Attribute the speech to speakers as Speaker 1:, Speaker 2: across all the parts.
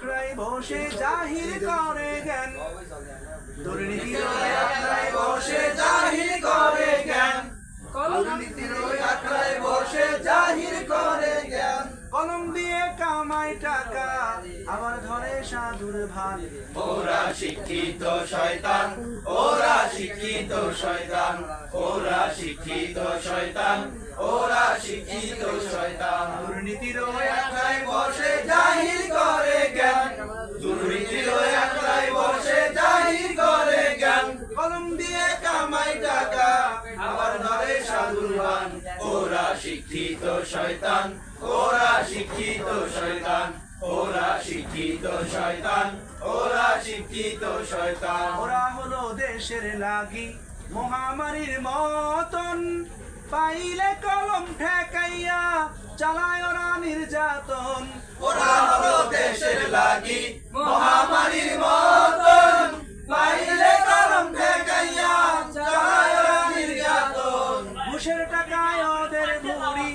Speaker 1: আখড়ায় বসে জাহির করে জ্ঞান। দুর্নীতির ওই আখড়ায় বসে জাহির করে জ্ঞান। দুর্নীতির ওই আখড়ায় বসে জাহির করে জ্ঞান। কলম দিয়ে কামাই টাকা আবার ধরে সাধুর ভান।
Speaker 2: ওরা শিক্ষিত শয়তান ওরা শিক্ষিত শয়তান ওরা শিক্ষিত শয়তান ওরা শিক্ষিত শয়তান।
Speaker 1: দুর্নীতির ওই বসে জাহির
Speaker 2: ওরা শিক্ষিত শয়তান ওরা শিক্ষিত শয়তান ওরা শিক্ষিত শয়তান ওরা শিক্ষিত শয়তান।
Speaker 1: ওরা হলো দেশের লাগি মহামারীর মতন। পাইলে কলম ঠেকাইয়া চালায় ওরা নির্যাতন।
Speaker 2: ওরা হলো দেশের লাগি মহামারীর মতন পাইলে কলম ঠেকাইয়া চালায় ওরা নির্যাতন
Speaker 1: ঘুষের টাকায় ওদের ভুড়ি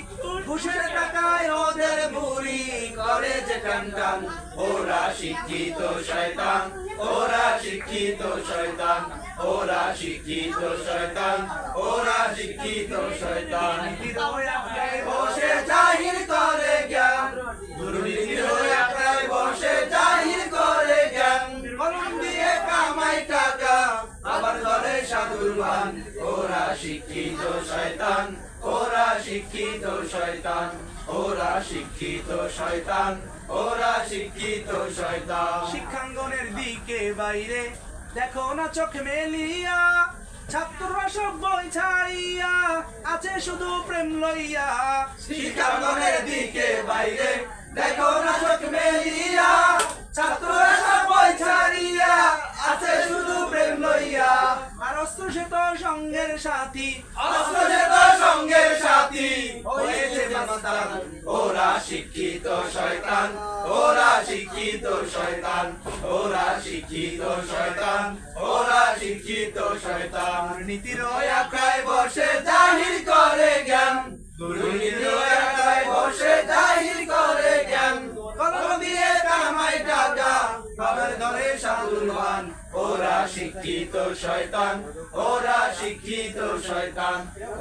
Speaker 1: ঘুষের টাকায় ওদের ভুড়ি
Speaker 2: করে যে টান ওরা শিক্ষিত শয়তান ওরা শিক্ষিত শয়তান ওরা শিক্ষিত শয়তান ওরা শিক্ষিত শয়তান। বসে জাহির করে শয়তান ওরা শিক্ষিত শয়তান ওরা শিক্ষিত শয়তান ওরা শিক্ষিত শয়তান।
Speaker 1: শিক্ষাঙ্গনের দিকে বাইরে দেখো না চোখ মেলিয়া ছাত্ররা সব বই ছাড়িয়া আছে শুধু প্রেম লইয়া।
Speaker 2: শিক্ষাঙ্গনের দিকে বাইরে
Speaker 1: সাথী
Speaker 2: অস্ত্র সে তো সঙ্গের সাথী। হয়েছে মাস্তান ওরা শিক্ষিত শয়তান, ওরা শিক্ষিত শয়তান, ওরা শিক্ষিত শয়তান, ওরা শিক্ষিত শয়তান।
Speaker 1: ওই
Speaker 2: ওই বসে জাহির করে জ্ঞান। দুর্নীতির ওই বসে জাহির করে জ্ঞান। কলম দিয়ে কামাই টাকা, কবর ধরে সাধুর ওরা শিক্ষিত শয়তান শয়তান।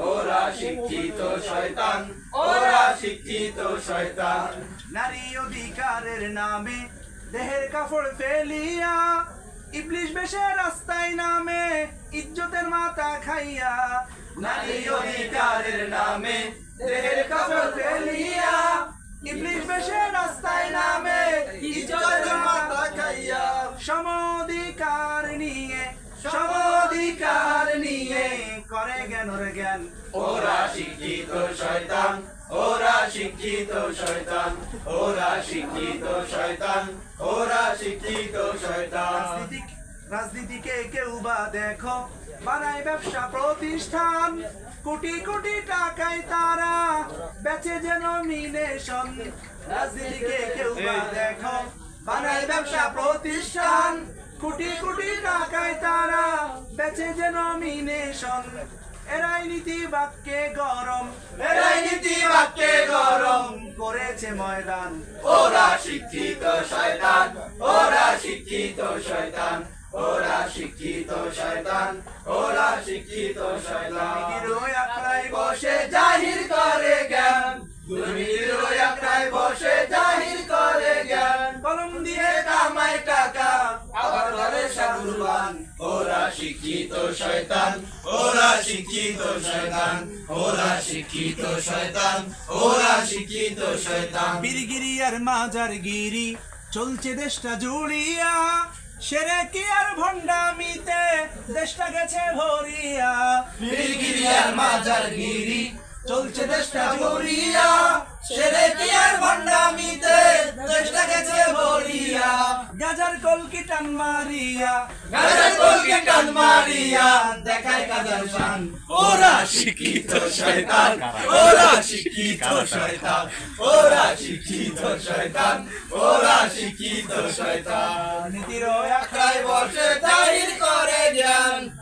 Speaker 2: ওরা শিক্ষিত শয়তান। ওরা শিক্ষিত শয়তান।
Speaker 1: নারী অধিকারের নামে দেহের কাপড় ফেলিয়া ইবলিশ বেশে রাস্তায় নামে ইজ্জতের মাথা খাইয়া।
Speaker 2: নারী অধিকারের নামে দেহের কাপড় ফেলিয়া
Speaker 1: জ্ঞানর জ্ঞান।
Speaker 2: ওরা শিক্ষিত শয়তান ওরা শিক্ষিত শয়তান ওরা শিক্ষিত শয়তান ওরা শিক্ষিত শয়তান।
Speaker 1: রাজনীতিকে কেউ বা দেখো বানায় ব্যবসা প্রতিষ্ঠান। কোটি কোটি টাকায় তারা বেচে যেন মিনেশন। রাজনীতিকে কেউ বা দেখো বানায় ব্যবসা প্রতিষ্ঠান। কোটি কোটি টাকায় তারা বেচে যেন মিনেশন। এরাই নীতি বাক্যে গরম।
Speaker 2: এরাই নীতি বাক্যে গরম।
Speaker 1: করেছে ময়দান।
Speaker 2: ওরা শিক্ষিত শয়তান। ওরা শিক্ষিত শয়তান। ওরা শিক্ষিত শয়তান। ওরা শিক্ষিত শয়তান। শয়তান ওরা শিক্ষিত শয়তান ওরা শিক্ষিত শয়তান ওরা শিক্ষিত শয়তান।
Speaker 1: বীরগিরি আর মাজার গিরি চলছে দেশটা জুড়িয়া সেরে কি আর ভণ্ডামিতে দেশটা গেছে ভরিয়া।
Speaker 2: বীরগিরি আর মাজার গিরি চলছে দেশটা জুড়িয়া সেরে কি আর ভণ্ডামিতে দেশটা গেছে ভরিয়া।
Speaker 1: গাজার কলকি টান মারিয়া।
Speaker 2: গাজার কলকে কান মারিয়া। শান ওরা শিক্ষিত শয়তান। ওরা শিক্ষিত শয়তান। ওরা শিক্ষিত শয়তান। ওরা শিক্ষিত শয়তান।
Speaker 1: নীতির
Speaker 2: আখড়ায় বসে জাহির করে জ্ঞান।